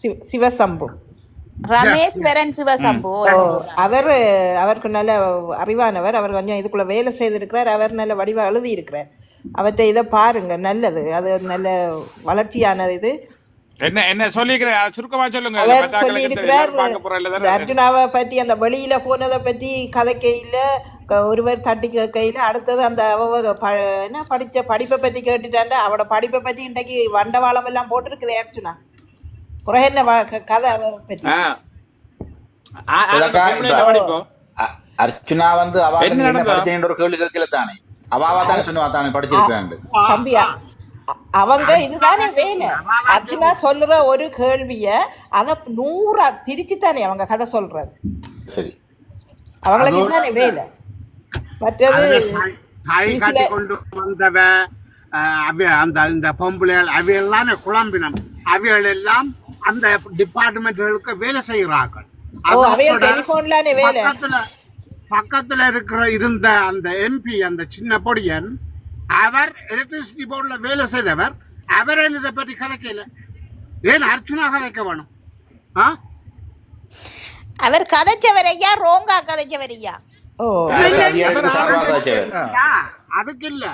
சிவ- சிவசம்பு. ரமேஸ்வரன் சிவசம்பு. அவர் அவருக்கு நல்ல அறிவானவர். அவர் கொஞ்சம் இதுக்குள்ள வேலை செய்திருக்கிறார். அவர் நல்ல வடிவா எழுதி இருக்கிறார் அவற்றை இதை பாருங்க நல்லது. அது நல்ல வளர்ச்சியானது இது. என்ன என்ன சொல்லிக்கிறேன் சுருக்கமா சொல்லுங்க. அவர் மற்ற சொல்லி ஆட்களுக்கு இருக்கிறார் தெரியாது, பார்க்க போற இல்ல அர்ஜுனாவை பற்றி அந்த வெளியில போனதை பற்றி கதைக்கையில் ஒருவர் தட்டி கேட்கையில் அடுத்தது அந்த என்ன படித்த படிப்பை பற்றி கேட்டுட்டாண்டா அவட படிப்பை பற்றி இன்றைக்கு வண்டவாளம் எல்லாம் போட்டிருக்குது அர்ஜுனா. பொம்பளை? அ- அர்ச்சுனா வந்து அவ? படிச்சேன்ற ஒரு கேள்வி கேட்கல தானே அவாவா தானே சொன்னவா தானே படிச்சிருக்காண்டு தம்பி அ- அ- அவங்க இதுதானே வேலை. அர்ஜுனா சொல்ற ஒரு கேள்விய அத நூறா திரிச்சு தானே அவங்க கதை சொல்றது. சரி. அவங்களுக்கு இதுதானே வேலை. மற்றது கை கட்டி கொண்டு வந்தவ அஹ், அவி அந்த இந்த பொம்பளைகள் அவையெல்லாம் குழம்பினம். அவைகள் எல்லாம் அந்த டிபார்ட்மெண்ட்களுக்கு வேலை செய்கிறார்கள் பக்கத்துல பக்கத்துல இருக்கிற இருந்த அந்த எம்பி அந்த சின்ன பொடியன் அவர் எலக்ட்ரிசிட்டி போர்டுல வேலை செய்தவர். அவரை இதை பற்றி கதைக்கல. ஏன் அர்ச்சனா கதைக்க வேணும்? ஆ? அவர் கதைச்சவர் ஐயா ரோங்கா கதைச்சவர் ஐயா. அதுக்கு இல்ல.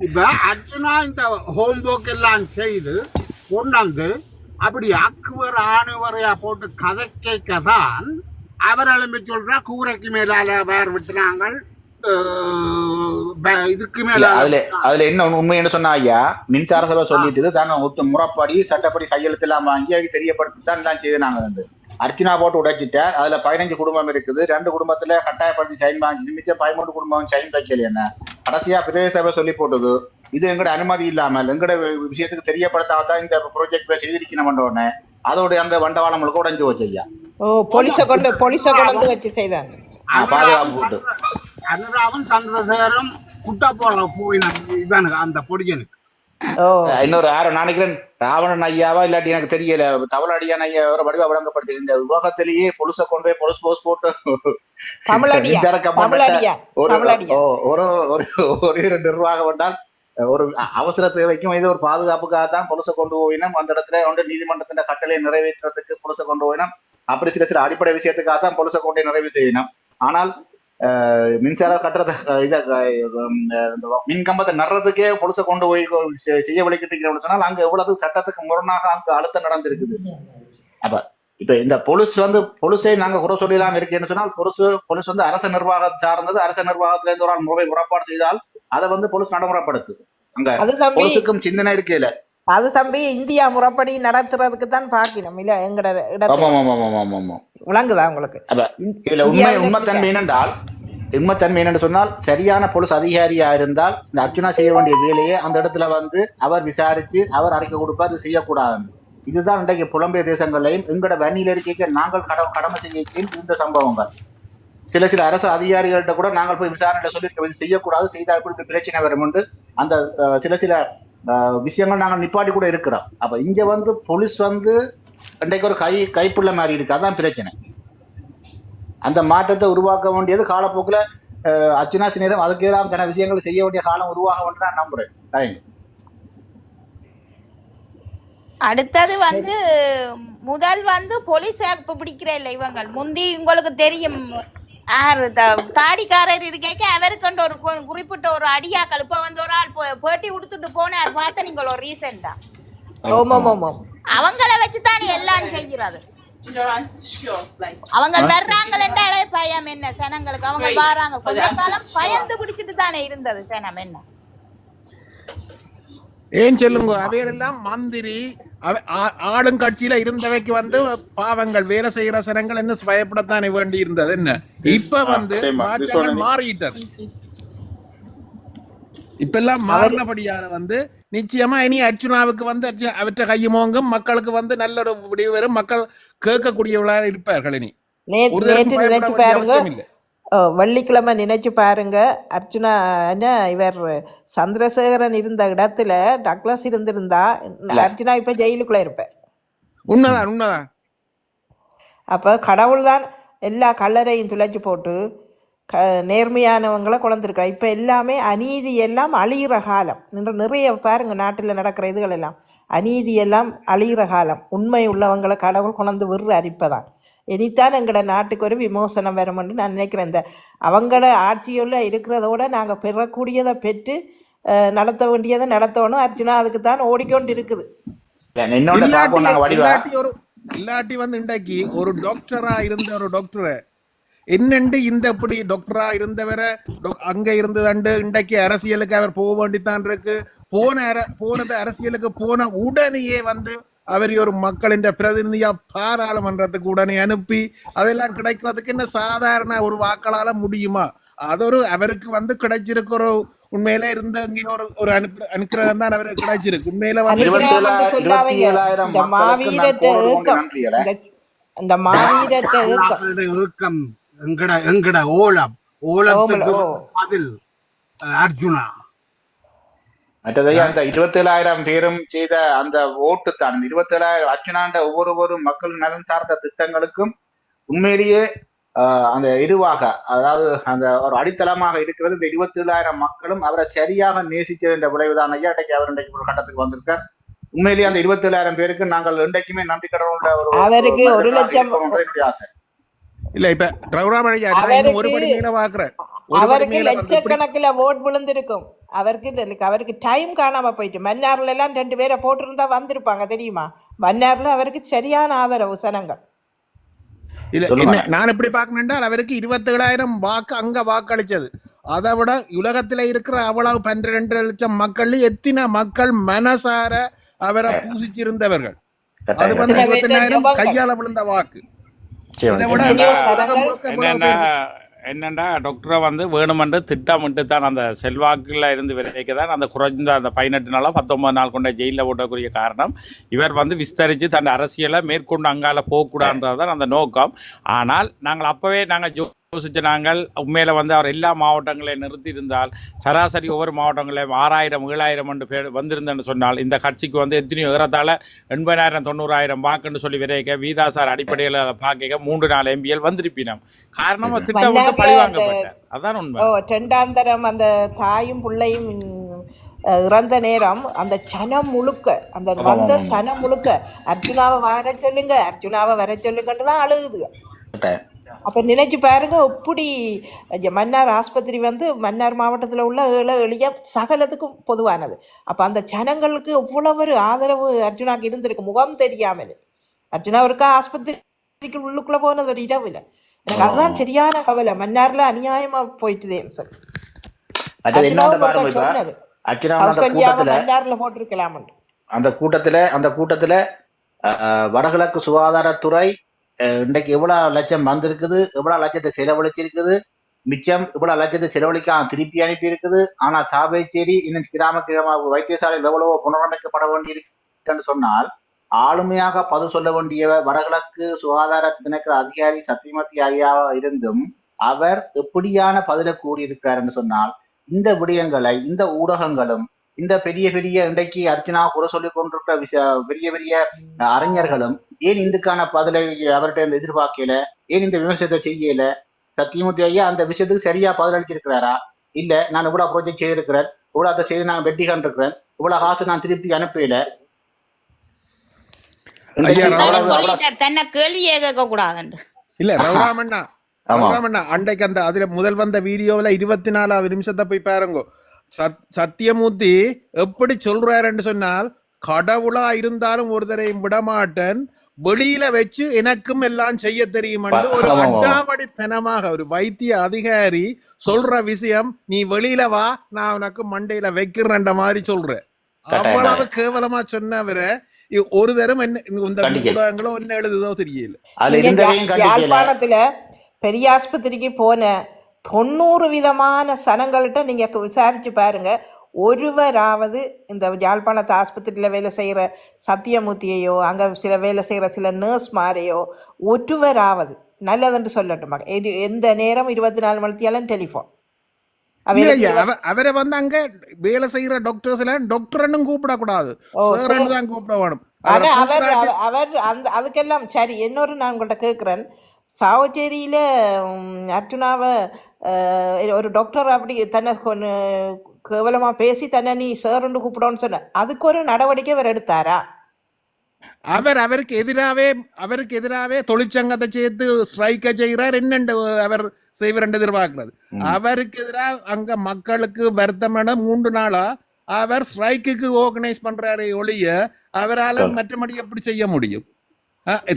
இப்ப அர்ச்சனா இந்த ஹோம்ஒர்க் எல்லாம் செய்து கொண்டாந்து அப்படி அக்குவர் ஆணுவரையா போட்டு கதை கேட்க தான் அவர் எழுப்பி சொல்றா கூரைக்கு மேலால வேர் விட்டுனாங்க இதுக்கு மேல அதுல அதுல என்ன உண்மை- என்ன சொன்னா ஐயா மின்சார சபை சொல்லிட்டு தாங்க முறைப்படி சட்டப்படி கையெழுத்து எல்லாம் வாங்கி அவங்க தெரியப்படுத்தி தான் எல்லாம் செய்து நாங்க வந்து. அர்ச்சனா போட்டு உடைச்சிட்டார் அதுல பதினஞ்சு குடும்பம் இருக்குது ரெண்டு குடும்பத்துல கட்டாயப்படுத்தி சைன் வாங்கி நிமித்த பதிமூணு குடும்பம் சைன் வைக்கல என்ன? கடைசியா பிரதேச சபை சொல்லி போட்டது. இது எங்கட அனுமதி இல்லாமல் எங்கட விஷயத்துக்கு தெரியப்படுத்தாதான் இந்த ப்ராஜெக்ட் செய்திருக்கணும் உடனே அதோட அந்த வண்டவாளங்களுக்கு உடைஞ்சு வச்சு ஐயா. ஓ போலீஸை கொண்டு போலீஸை கொண்டு வந்து வச்சு செய்தாங்க. பாதுகாப்பு போட்டு அனுராவும் சந்திரசேகரும் குட்டா போல இவனுக்கு அந்த பொடியனுக்கு. ஓ. இன்னொரு யாரும் நான் நினைக்கிறேன். ராவணன் ஐயாவா இல்லாட்டி எனக்கு தெரியல தவளடியான் ஐயா வேற வடிவா விளங்கப்படுத்தி இந்த உலகத்திலேயே பொலுச கொண்டு போய் பொலுசு போஸ் போட்டு ஒரு தமிழடியா? ஓ, ஒரு ஒரு நிர்வாகம் வந்தால் ஒரு அவசர தேவைக்கும் இது ஒரு பாதுகாப்புக்காக தான் புலசை கொண்டு போயினோம். அந்த இடத்துல வந்து நீதிமன்றத்தின் கட்டளையை நிறைவேற்றுறதுக்கு புலசை கொண்டு போயினோம். அப்படி சில சில அடிப்படை விஷயத்துக்காக தான் புலசை கொண்டு நிறைவு செய்யணும் ஆனால் மின்சார கட்டுறத இதை இந்த மின் கம்பத்தை நடுறதுக்கே பொலுச கொண்டு போய் செய்ய வலிக்கிட்டு சொன்னால் அங்க எவ்வளவு சட்டத்துக்கு முரணாக அங்க அழுத்தம் நடந்திருக்குது. அப்ப இப்ப இந்த பொலிஸ் வந்து பொலிசை நாங்க குறை சொல்லலாம் இருக்கேன்னு சொன்னால் பொலிசு பொலிஸ் வந்து அரச நிர்வாகம் சார்ந்தது. அரச நிர்வாகத்திலிருந்து ஒரு ஆள் முறை முறைப்பாடு செய்தால் அதை வந்து பொலிஸ் நடைமுறைப்படுத்துது அங்க அது பொலிஸுக்கும் சிந்தனை இருக்கல அது தம்பி இந்தியா முறைப்படி நடத்துறதுக்கு தான் பார்க்கணும் இல்ல எங்கட விளங்குதா உங்களுக்கு? இதுல உண்மை உண்மைத்தன்மை என்னென்றால் உண்மைத்தன்மை என்னன்னு சொன்னால் சரியான பொலிஸ் அதிகாரியா இருந்தால் இந்த அர்ச்சனா செய்ய வேண்டிய வேலையை அந்த இடத்துல வந்து அவர் விசாரிச்சு அவர் அறிக்கை கொடுப்பார் இது செய்யக்கூடாது. இதுதான் இன்றைக்கு புலம்பெயர் தேசங்களையும் எங்கட வன்னியில இருக்க நாங்கள் கடமை கடமை செய்ய இந்த சம்பவங்கள். சில சில அரசு அதிகாரிகள்கிட்ட கூட நாங்கள் போய் விசாரணை சொல்லி இது செய்யக்கூடாது செய்தால் கூட பிரச்சனை வரும் என்று அந்த சில சில அஹ், விஷயங்கள் நாங்கள் நிப்பாட்டி கூட இருக்கிறோம். அப்ப இங்க வந்து போலீஸ் வந்து இன்றைக்கு ஒரு கை கைப்புள்ள மாதிரி இருக்கு. அதான் பிரச்சனை. அந்த மாற்றத்தை உருவாக்க வேண்டியது காலப்போக்கில் அர்ச்சனா சினேரம் அதுக்கு எதிராக விஷயங்கள் செய்ய வேண்டிய காலம் உருவாக வேண்டும் நான் நம்புறேன். அடுத்தது வந்து முதல் வந்து போலீஸ் பிடிக்கிறேன் பிடிக்கிற இல்லை இவங்கள் முந்தி உங்களுக்கு தெரியும். தாடிக்காரர் இருக்கேக்க அவருக்குண்டு ஒரு குறிப்பிட்ட ஒரு அடியாக்கள். இப்ப வந்து ஒரு ஆள் பே- பேட்டி கொடுத்துட்டு போனார். பார்த்த நீங்கள் ஒரு ரீசெண்டா அவங்கள வச்சு தானே எல்லாம் செய்கிறது அவங்க வர்றாங்களே பயம் என்ன? சனங்களுக்கு அவங்க வராங்க. கொஞ்ச காலம் பயந்து பிடிச்சிட்டு தானே இருந்தது சனம் என்ன? ஏன் சொல்லுங்க? அவையெல்லாம் மந்திரி அவ- ஆ- ஆளும் கட்சியில இருந்தவைக்கு வந்து பாவங்கள் வேலை செய்யற சனங்கள் என்ன பயப்படத்தானே வேண்டி இருந்தது என்ன இப்ப வந்து மாறிட்டது. இப்ப எல்லாம் மாறினபடியால வந்து நிச்சயமா இனி அர்ச்சுனாவுக்கு வந்து அர்ச்சு- அவற்றை கையுமோங்கும் மக்களுக்கு வந்து நல்ல ஒரு முடிவு வரும். மக்கள் கேட்கக்கூடியவர்களாக இருப்பார்கள் இனி. ஒரு பாருங்க. அவசியம் இல்லை. ஓ, வெள்ளிக்கிழமை நினைச்சு பாருங்க. அர்ச்சுனா என்ன இவர் சந்திரசேகரன் இருந்த இடத்துல டக்ளஸ் இருந்திருந்தா அர்ச்சுனா இப்ப ஜெயிலுக்குள்ள இருப்பார். உண்மைதான் உண்மைதான். அப்ப கடவுள் தான் எல்லா கல்லறையும் துளைச்சு போட்டு க நேர்மையானவங்களை கொண்டிருக்கிறா இப்போ எல்லாமே அநீதி எல்லாம் அழியிற காலம். நின்ற நிறைய பாருங்க நாட்டில் நடக்கிற இதுகள் எல்லாம். அநீதி எல்லாம் அழியிற காலம். உண்மை உள்ளவங்களை கடவுள் கொண்டு விடுற அரிப்பதான் இனித்தான் எங்களோட நாட்டுக்கு ஒரு விமோசனம் வரும்னு நான் நினைக்கிறேன். இந்த அவங்களோட ஆட்சியுள்ள இருக்கிறதோட நாங்கள் பெறக்கூடியதை பெற்று நடத்த வேண்டியதை நடத்தணும். அர்ஜுனா அதுக்கு தான் ஓடிக்கொண்டு இருக்குது ஒரு இல்லாட்டி வந்து இன்றைக்கு ஒரு டாக்டரா இருந்த ஒரு டாக்டரை என்னண்டு இந்த இப்படி டாக்டரா இருந்தவரை அங்க இருந்ததண்டு இன்றைக்கு அரசியலுக்கு அவர் போக வேண்டித்தான் இருக்கு. போன போனது அரசியலுக்கு போன உடனேயே வந்து அவர் ஒரு மக்களின் பிரதிநிதியா பாராளுமன்றத்துக்கு உடனே அனுப்பி அதெல்லாம் கிடைக்கிறதுக்கு என்ன சாதாரண ஒரு வாக்களால முடியுமா? அது ஒரு அவருக்கு வந்து கிடைச்சிருக்கிற உண்மையில இருந்த ஒரு ஒரு அனுப்பு அனுக்கிரகம் தான் அவருக்கு கிடைச்சிருக்கு. உண்மையில ஏக்கம். ஏக்கம். எங்கட எங்கட ஓலம். ஓலத்துக்கு. பதில் அர்ஜுனா. மற்றதையா அந்த இருபத்தி ஏழாயிரம் பேரும் செய்த அந்த ஓட்டு தான் இந்த இருபத்தி ஏழாயிரம் அர்ச்சனாண்ட ஒவ்வொரு ஒரு மக்கள் நலன் சார்ந்த திட்டங்களுக்கும் உண்மையிலேயே அந்த இதுவாக அதாவது அந்த ஒரு அடித்தளமாக இருக்கிறது இந்த இருபத்தி ஏழாயிரம் மக்களும் அவரை சரியாக நேசிச்சது என்ற விளைவுதான் ஐயா. இன்றைக்கு அவர் இன்றைக்கு ஒரு கட்டத்துக்கு வந்திருக்கார். உண்மையிலேயே அந்த இருபத்தி ஏழாயிரம் பேருக்கு நாங்கள் இன்றைக்குமே நன்றி ஒரு அவருக்கு ஒரு லட்சம் ஆசை. இல்ல இப்ப இன்னும் ஒரு படி மேல பாக்குறேன் அவருக்கு லட்சக்கணக்கில் ஓட் விழுந்திருக்கும். அவருக்கு இல்ல- அவருக்கு டைம் காணாம போயிட்டு மன்னார்ல எல்லாம் ரெண்டு பேரை போட்டிருந்தா வந்திருப்பாங்க தெரியுமா? மன்னார்ல அவருக்கு சரியான ஆதரவு சனங்கள். இல்ல நான் எப்படி பார்க்கணும்னா அவருக்கு இருபத்தேழாயிரம் வாக்கு அங்க வாக்களிச்சது அதை விட உலகத்துல இருக்கிற அவ்வளவு பன்னிரண்டு லட்சம் மக்கள் எத்தனை மக்கள் மனசார அவரை பூசிச்சிருந்தவர்கள்? அது வந்து இருபத்தெண்ணாயிரம் கையால விழுந்த வாக்கு. இதை விட என்னென்னா டாக்டரை வந்து வேணுமென்று திட்டமிட்டு தான் அந்த செல்வாக்கில் இருந்து விலைக்கு தான் அந்த குறைந்த அந்த பதினெட்டு நாளாக பத்தொம்பது நாள் கொண்ட ஜெயிலில் ஓட்டக்கூடிய காரணம். இவர் வந்து விஸ்தரித்து தன் அரசியலை மேற்கொண்டு அங்கால போகக்கூடாதுன்றது தான் அந்த நோக்கம். ஆனால் நாங்கள் அப்போவே நாங்கள் ஜோ யோசிச்ச நாங்கள் உண்மையில வந்து அவர் எல்லா மாவட்டங்களையும் நிறுத்தியிருந்தால் சராசரி ஒவ்வொரு மாவட்டங்களையும் ஆறாயிரம் ஏழாயிரம் என்று பேர் வந்திருந்தேன்னு சொன்னால் இந்த கட்சிக்கு வந்து எத்தனையோ ஏறத்தாழ எண்பதாயிரம் தொண்ணூறாயிரம் வாக்குன்னு சொல்லி விரைக்க வீதாசார் அடிப்படையில் பார்க்க மூன்று நாலு எம்பிஎல் வந்திருப்பினோம். காரணம் திட்டம் வந்து மன்னார்ல பழிவாங்கப்பட்டார் அதான் ஓ உண்மை. ரெண்டாம் தரம் அந்த தாயும் பிள்ளையும் இறந்த நேரம் அந்த சனம் முழுக்க அந்த வந்த சனம் முழுக்க அர்ஜுனாவை வர சொல்லுங்க அர்ஜுனாவை வர சொல்லுங்கன்னு தான் அழுகுது. அப்போ நினைச்சு பாருங்க எப்படி மன்னார் ஆஸ்பத்திரி வந்து மன்னார் மாவட்டத்தில் உள்ள ஏழை எளிய சகலத்துக்கும் பொதுவானது. அப்போ அந்த ஜனங்களுக்கு எவ்வளவு ஒரு ஆதரவு அர்ஜுனாக்கு இருந்திருக்கு முகம் தெரியாமல். அர்ஜுனா ஒருக்கா ஆஸ்பத்திரிக்கு உள்ளுக்குள்ளே போனது ஒரு இரவில் எனக்கு அதுதான் சரியான கவலை மன்னார்ல அநியாயமா போயிட்டுதேன்னு சொல்லி. சொன்னது. மன்னார்ல போட்டிருக்கலாம்னு. அந்த கூட்டத்துல அந்த கூட்டத்துல வடகிழக்கு சுகாதாரத்துறை இன்றைக்கு எவ்வளவு லட்சம் வந்திருக்குது எவ்வளவு லட்சத்தை செலவழிச்சிருக்குது மிச்சம் இவ்வளவு லட்சத்தை செலவழிக்காம திருப்பி அனுப்பி இருக்குது ஆனா சாவேச்சேரி இன்னும் கிராம கிராம வைத்தியசாலையில் எவ்வளவோ புனரமைக்கப்பட வேண்டியிருக்குன்னு சொன்னால் ஆளுமையாக பதில் சொல்ல வேண்டிய வடகிழக்கு சுகாதார திணைக்கிற அதிகாரி சத்தியமூர்த்தி ஐயாவா இருந்தும் அவர் எப்படியான பதிலை கூறியிருக்காருன்னு சொன்னால் இந்த விடயங்களை இந்த ஊடகங்களும் இந்த பெரிய பெரிய இன்றைக்கு அர்ச்சனா குறை சொல்லிக் கொண்டிருக்கிற பெரிய பெரிய அறிஞர்களும் ஏன் இதுக்கான பதிலை அவர்கிட்ட இருந்து எதிர்பார்க்கல? ஏன் இந்த விமர்சனத்தை செய்யல? சத்தியமூர்த்தி ஐயா அந்த விஷயத்துக்கு சரியா பதிலளிச்சிருக்கிறாரா? இல்ல நான் இவ்வளவு ப்ராஜெக்ட் செய்திருக்கிறேன் இவ்வளவு அதை செய்து நான் வெற்றி கண்டிருக்கிறேன் இவ்வளவு காசு நான் திருப்பி அனுப்பல. தன்னை கேள்வியே கேட்க கூடாதுண்டு இல்ல ரகுராமண்ணா ஆமா. ரகுராமண்ணா அன்றைக்கு அந்த அதுல முதல் வந்த வீடியோவில் இருபத்தி நாலாவது நிமிஷத்தை போய் பாருங்க. சத் சத்தியமூர்த்தி எப்படி சொல்றாருன்னு சொன்னால் கடவுளா இருந்தாலும் ஒருத்தரையும் விடமாட்டேன் வெளியில வச்சு எனக்கும் எல்லாம் செய்ய தெரியுமென்று ஒரு ஆமா. அட்டாவடித்தனமாக ஒரு வைத்திய அதிகாரி சொல்ற விஷயம் நீ வெளியில வா நான் உனக்கு மண்டையில வைக்கிறேன்ற மாதிரி சொல்றேன் கட்டாயமா. அவ்வளவு கேவலமா சொன்னவரை ஒரு தரம் என்ன இந்த. ஊடகங்களோ என்ன எழுதுதோ தெரியல யாழ்ப்பாணத்துல பெரிய ஆஸ்பத்திரிக்கு போன தொண்ணூறு விதமான சனங்கள்கிட்ட நீங்க க- விசாரிச்சு பாருங்க. ஒருவராவது இந்த யாழ்ப்பாணத்து ஆஸ்பத்திரியில் வேலை செய்கிற சத்தியமூர்த்தியையோ அங்கே சில வேலை செய்கிற சில நர்ஸ் மாரையோ ஒருவராவது நல்லதுன்னு சொல்லட்டுமா? எந்த நேரம் இருபத்தி நாலு மணித்தியாலும் டெலிஃபோன் அவரை வந்து அங்க வேலை செய்யற டாக்டர்ஸ் எல்லாம் டாக்டர்னு கூப்பிடக்கூடாது. தான் கூப்பிட வேணும். அவரை அவர் அந்த அதுக்கெல்லாம் சரி இன்னொரு நான் உங்கள்கிட்ட கேட்குறேன் சாவச்சேரியில் அர்ச்சுனாவை ஒரு டாக்டர் அப்படி தன்னை கேவலமாக பேசி தன்னை நீ சார்ன்னு கூப்பிடணும்னு சொன்ன. அதுக்கு ஒரு நடவடிக்கை அவர் எடுத்தாரா? அவர் அவருக்கு எதிராவே அவருக்கு எதிராவே தொழிற்சங்கத்தை சேர்த்து ஸ்ட்ரைக்க செய்கிறார். என்னண்டு அவர் செய்வார் என்று எதிர்பார்க்கிறது. அவருக்கு எதிராக அங்க மக்களுக்கு வருத்தமான மூன்று நாளா அவர் ஸ்ட்ரைக்குக்கு ஆர்கனைஸ் பண்றாரு ஒழிய அவரால். மற்றபடி எப்படி செய்ய முடியும்?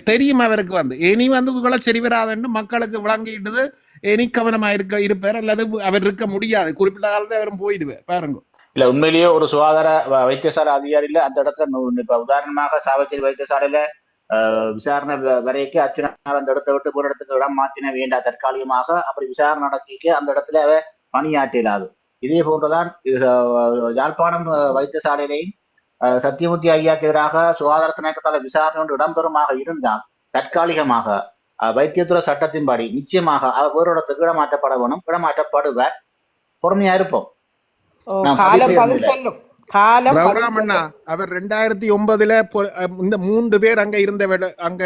தெரியும் அவருக்கு வந்து இனி வந்து இதுகளை சரி வராதுன்னு மக்களுக்கு விளங்கிட்டது இனி கவனமா இருக்க இருப்பார் அல்லது அவர் இருக்க முடியாது குறிப்பிட்ட காலத்தை அவரும் போயிடுவேன் பாருங்க இல்ல உண்மையிலேயே ஒரு சுகாதார வைத்தியசாலை அதிகாரியில அந்த இடத்துல இப்ப உதாரணமாக சாவச்சேரி வைத்தியசாலையில ஆஹ், விசாரணை வரைக்கு வரைக்கும் அர்ச்சனா அந்த இடத்த விட்டு ஒரு இடத்துக்கு இடம் மாற்றின வேண்டாம் தற்காலிகமாக அப்படி விசாரணை நடத்திக்க அந்த இடத்துல அவ பணியாற்றிடாது இதே போன்றுதான் யாழ்ப்பாணம் வைத்தியசாலையிலையும் சத்தியமூர்த்தி ஐயாக்கு எதிராக சுகாதார திணைக்களத்தால் விசாரணை ஒன்று இடம்பெறுமாக இருந்தால் தற்காலிகமாக வைத்தியத்துறை சட்டத்தின்படி நிச்சயமாக அவர் வேறு இடத்துக்கு இடமாற்றப்பட வேணும் இடமாற்றப்படுவர். பொறுமையா இருப்போம். அவர் ரெண்டாயிரத்தி ஒன்பதுல இந்த மூன்று பேர் அங்க இருந்த விட- அங்க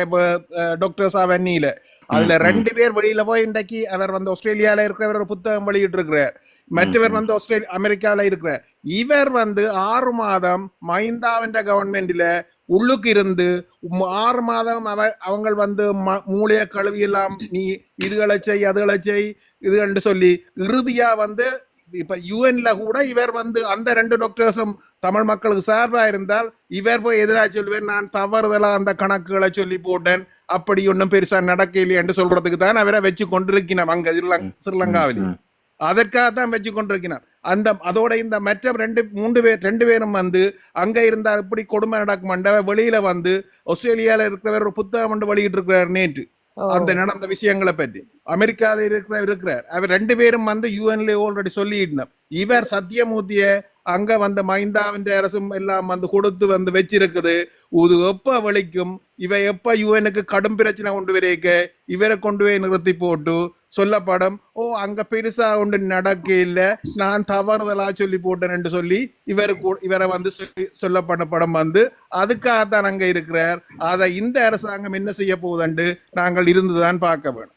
டாக்டர்ஸ் அவன்னியில அதுல. ரெண்டு பேர் வெளியில போய் இன்றைக்கு அவர் வந்து ஆஸ்திரேலியால இருக்கிறவர் ஒரு புத்தகம் வெளியிட்டு இருக்கிறார் மற்றவர். வந்து ஆஸ்திரேலியா அமெரிக்கால இருக்கிறார் இவர் வந்து ஆறு மாதம் மைந்தாவின் கவர்மெண்ட்ல உள்ளுக்கு இருந்து ஆறு மாதம் அவர் அவங்க வந்து மூளைய கழுவி எல்லாம் நீ இதுகளை செய் அதுகளை செய் இதுகள்னு சொல்லி இறுதியா வந்து இப்ப யுஎன்ல கூட இவர் வந்து அந்த ரெண்டு டாக்டர்ஸும் தமிழ் மக்களுக்கு சார்பா இருந்தால் இவர் போய் எதிராக சொல்லுவேன் நான் தவறுதலா அந்த கணக்குகளை சொல்லி போட்டேன் அப்படி ஒன்றும் பெருசா நடக்கலையே என்று சொல்றதுக்கு தான் அவரை வச்சு கொண்டிருக்கிறார் அங்க ஸ்ரீலங்- ஸ்ரீலங்காவில் ம். அதற்காக தான் வச்சு கொண்டிருக்கிறார் அந்த அதோட இந்த மற்ற ரெண்டு மூன்று பேர் ரெண்டு பேரும் வந்து அங்க இருந்தா இப்படி கொடுமை நடக்கும் வெளியில வந்து ஆஸ்திரேலியால இருக்கிறவர் ஒரு புத்தகம் ஒன்று வெளியிட்டு இருக்கிறார் நேற்று அந்த நடந்த விஷயங்களை பற்றி. அமெரிக்கால இருக்கிற இருக்கிறார். அவர் ரெண்டு பேரும் வந்து யூஎன்ல ஆல்ரெடி சொல்லிட்டார் இவர் சத்தியமூர்த்திய அங்க வந்த மைந்தாவின் அரசும் எல்லாம் வந்து கொடுத்து வந்து வச்சிருக்குது. இது எப்ப வலிக்கும்? இவ எப்ப யூஎனுக்கு கடும் பிரச்சனை கொண்டு வரைக்க? இவரை கொண்டு போய் நிறுத்தி போட்டு சொல்லப்படும் ஓ அங்க பெருசா ஒன்று நடக்க நான் தவறுதலா சொல்லி போட்டேன் சொல்லி இவர் இவரை வந்து சொல்லி- சொல்லப்பட்ட படம் வந்து அதுக்காகத்தான் அங்க இருக்கிறார். அதை இந்த அரசாங்கம் என்ன செய்ய போகுதுண்டு நாங்கள் இருந்துதான் பார்க்க வேணும்.